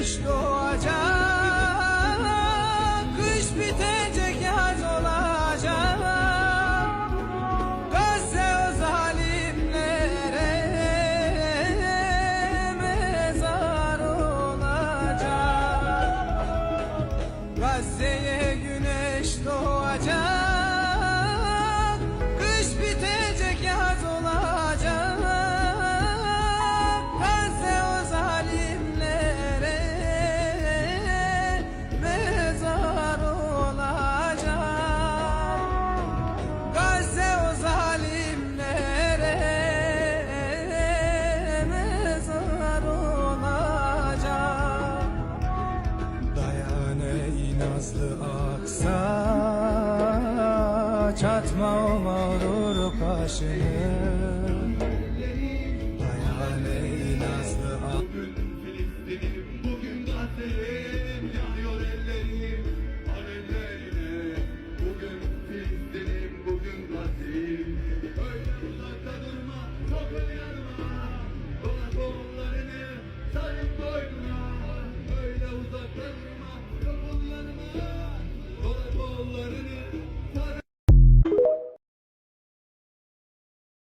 güneş doğacak Kış bitecek yaz olacak. Gazze o zalimlere mezar olacak. Gazze'ye güneş doğacak nazlı aksa Çatma o mağrur başını Hayal ey nazlı aksa